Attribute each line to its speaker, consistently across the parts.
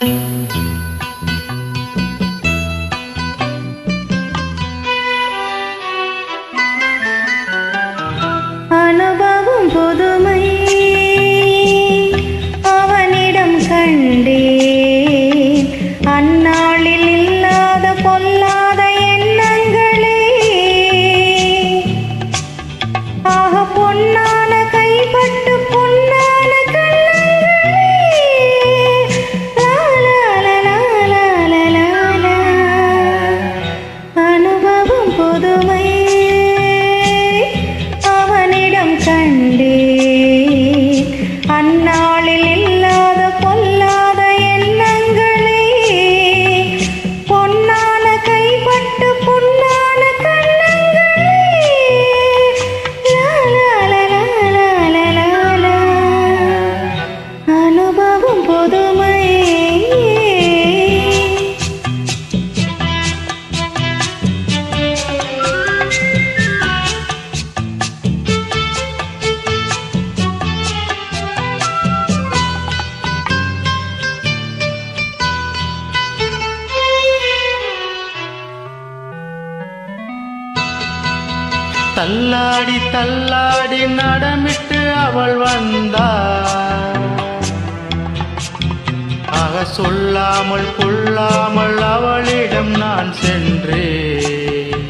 Speaker 1: அனுபவம்
Speaker 2: தள்ளாடி தள்ளாடி நடமிட்டு அவள் வந்தாள். ஆக சொல்லாமல் கொள்ளாமல் அவளிடம் நான் சென்றேன்.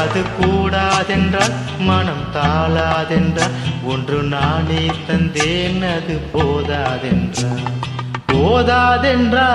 Speaker 2: அது கூடாதென்றால் மனம் தாளாதென்றால் ஒன்று நானே தந்தேன் அது போதாதென்றால் போதாதென்றால்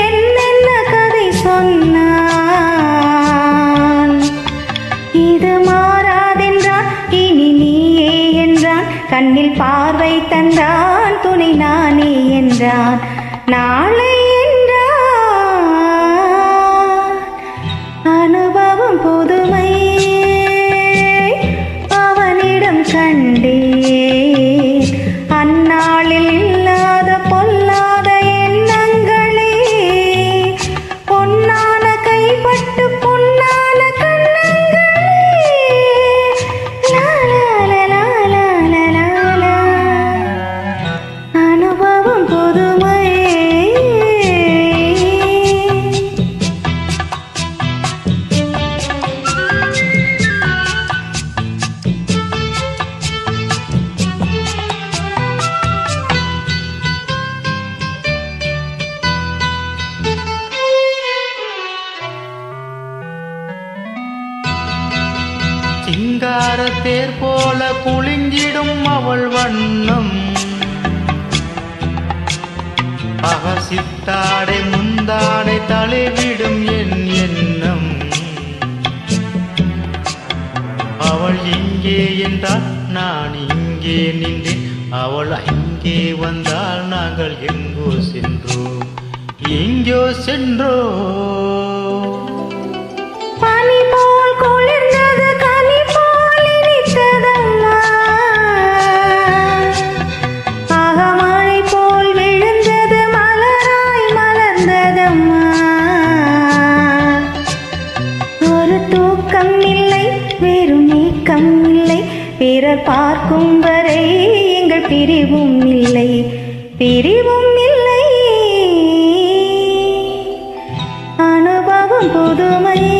Speaker 1: என்னென்ன கதை சொன்னான். இது கண்ணில் பார்வை தந்தான் துணை நானே என்றான். நாளை
Speaker 2: சிங்கார தேர் போல குலுங்கிடும் அவள் வண்ணம். அகசித்தாடை முந்தாடை தலைவிடும் என் எண்ணம். அவள் இங்கே என்றால் நான் இங்கே நின்றேன். அவள் அங்கே வந்தால் நாங்கள் எங்கோ சென்றோம். எங்கோ சென்றோம்.
Speaker 1: பிறர் பார்க்கும் வரை எங்கள் பிரிவும் இல்லை. பிரிவும் இல்லை. அனுபவம் புதுமை.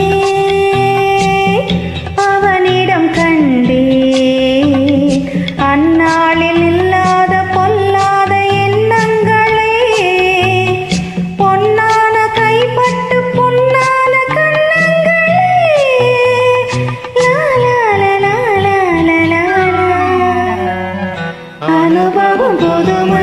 Speaker 1: to the.